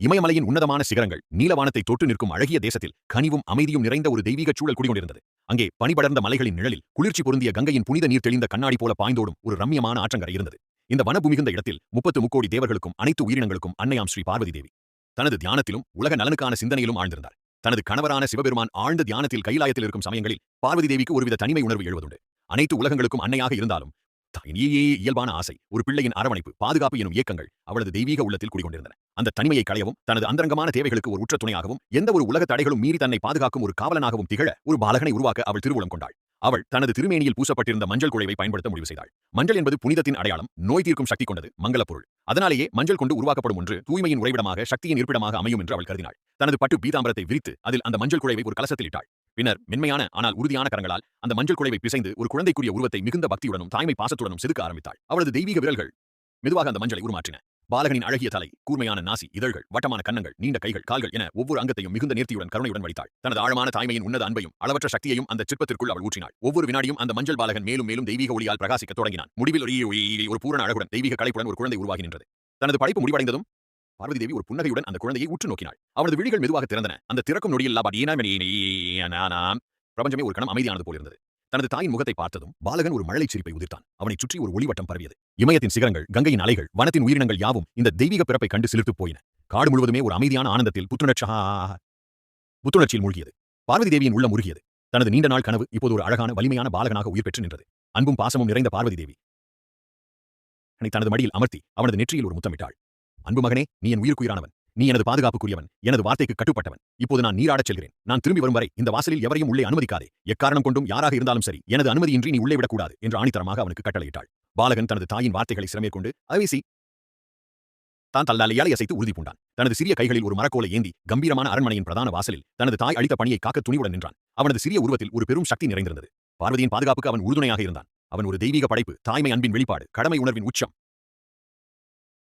இமயமலையின் உன்னதமான சிகரங்கள் நீலவானத்தை தொட்டு நிற்கும் அழகிய தேசத்தில் கனிவும் அமைதியும் நிறைந்த ஒரு தெய்வீக சூழல் குடிகொண்டிருந்தது. அங்கே பனிபடர்ந்த மலைகளின் நிழலில் குளிர்ச்சி பொருந்திய கங்கையின் புனித நீர் தெளிந்த கண்ணாடி போல பாய்ந்தோடும் ஒரு ரம்யமான ஆற்றங்கரை இருந்தது. இந்த வனபூமிகுந்த இடத்தில் முப்பத்து முக்கோடி தேவர்களுக்கும் அனைத்து உயிரினங்களுக்கும் அன்னையாம் ஸ்ரீ பார்வதி தேவி. தனது தியானத்திலும் உலக நலனுக்கான சிந்தனையிலும் ஆழ்ந்திருந்தார். தனது கணவரான சிவபெருமான் ஆழ்ந்த தியானத்தில் கைலாயத்தில் இருக்கும் சமயங்களில் பார்வதி தேவிக்கு ஒருவித தனிமை உணர்வு எழுவதுண்டு. அனைத்து உலகங்களுக்கும் அன்னையாக இருந்தாலும் தாயினியே இயல்பான ஆசை. ஒரு பிள்ளையின் அரவணைப்பு பாதுகாப்பு எனும் இயக்கங்கள் அவளது தெய்வீக உள்ளத்தில் குடிகொண்டிருந்தன. அந்த தனிமையை களையவும் தனது அந்தரங்கமான தேவைகளுக்கு ஒரு உற்ற துணையாகவும் எந்த ஒரு உலக தடைகளும் மீறி தன்னை பாதுகாக்கும் ஒரு காவலனாகவும் திகழ ஒரு பாலகனை உருவாக்க அவள் திருவுளம் கொண்டாள். அவள் தனது திருமேனியில் பூசப்பட்டிருந்த மஞ்சள் குழைவை பயன்படுத்த முடிவு செய்தாள். மஞ்சள் என்பது புனிதத்தின் அடையாளம் நோய் தீர்க்கும் சக்தி கொண்டது மங்களப் பொருள் அதனாலேயே மஞ்சள் கொண்டு உருவாக்கப்படும் ஒன்று தூய்மையின் உறைவிடமாக சக்தியின் இருப்பிடமாக அமையும் என்று அவள் கருதினாள். தனது பட்டு பீதாம்பரத்தை விரித்து அதில் அந்த மஞ்சள் குழைவை ஒரு கலசத்தில் இட்டாள். பின்னர் மென்மையான ஆனால் உறுதியான கரங்களால் அந்த மஞ்சள் குழைவை பிசைந்து ஒரு குழந்தைக்குரிய உருவத்தை மிகுந்த பக்தியுடனும் தாய்மை பாசத்துடனும் செதுக்க ஆரம்பித்தாள். அவளது தெய்வீக விரல்கள் மெதுவாக அந்த மஞ்சளை உருமாற்றின. பாலகனின் அழகிய தலை கூர்மையான நாசி இதழ்கள் வட்டமான கன்னங்கள் நீண்ட கைகள் கால்கள் என ஒவ்வொரு அங்கத்தையும் மிகுந்த நேர்த்தியுடன் கருணையுடன் வடித்தாள். தனது ஆழமான தாய்மையின் உன்னத அன்பையும் அளவற்ற சக்தியையும் அந்த சிற்பத்திற்குள் அவள் ஊற்றினாள். ஒவ்வொரு வினாடியும் அந்த மஞ்சள் பாலகன் மேலும் மேலும் தெய்வீக ஒளியால் பிரகாசிக்க தொடங்கினான். முடிவில் ஒரு ஒரு பூரண அழகுடன் தெய்வீக கலைப்புடன் ஒரு குழந்தை உருவாகி நின்றது. தனது படைப்பு முடிவடைந்ததும் பார்வதி தேவி ஒரு புன்னகையுடன் அந்த குழந்தையை உற்று நோக்கினாள் அவளது விழிகள் மெதுவாக திறந்தன. அந்த திறக்கும் நொடியில் லாபாட் பிரபஞ்சமே ஒரு கணம் அமைதியானது போலிருந்தது. தனது தாயின் முகத்தை பார்த்ததும் பாலகன் ஒரு மழலை சிரிப்பை உதிர்த்தான். அவனைச் சுற்றி ஒரு ஒளிவட்டம் பரவியது. இமயத்தின் சிகரங்கள் கங்கையின் அலைகள் வனத்தின் உயிரினங்கள் யாவும் இந்த தெய்வீக பிறப்பை கண்டு சிலிர்த்து போயின. காடு முழுவதுமே ஒரு அமைதியான ஆனந்தத்தில் புத்துணர்ச்சா புத்துணர்ச்சியில் மூழ்கியது. பார்வதி தேவியின் உள்ளம் உருகியது. தனது நீண்ட நாள் கனவு இப்போது ஒரு அழகான வலிமையான பாலகனாக உயிர் பெற்று நின்றது. அன்பும் பாசமும் நிறைந்த பார்வதி தேவி தனது மடியில் அமர்த்தி அவனது நெற்றியில் ஒரு முத்தமிட்டாள். அன்பு மகனே நீ என் உயிருக்குயிரானவன். நீ எனது பாதுகாப்புக்குரியவன். எனது வார்த்தைக்கு கட்டுப்பட்டவன். இப்போது நான் நீராடச் செல்கிறேன். நான் திரும்பி வரும் வரை இந்த வாசலில் எவரையும் உள்ளே அனுமதிக்காதே. எக்காரணம் கொண்டும் யாராக இருந்தாலும் சரி எனது அனுமதியின்றி நீ உள்ளே விடக்கூடாது என்று ஆணித்தரமாக அவனுக்கு கட்டளையிட்டாள். பாலகன் தனது தாயின் வார்த்தைகளை சிரமேற்கொண்டு அவிசி தான் தல்லாலையாலை அசைத்து உறுதி பூண்டான். தனது சிறிய கைகளில் ஒரு மரக்கோலை ஏந்தி கம்பீரமான அரண்மனையின் பிரதான வாசலில் தனது தாய் அளித்த பணியை காக்க துணிவுடன் நின்றான். அவனது சிறிய உருவத்தில் ஒரு பெரும் சக்தி நிறைந்திருந்தது. பார்வதியின் பாதுகாப்புக்கு அவன் உறுதுணையாக இருந்தான். அவன் ஒரு தெய்வீக படைப்பு தாய்மை அன்பின் வெளிப்பாடு கடமை உணர்வின் உச்சம்.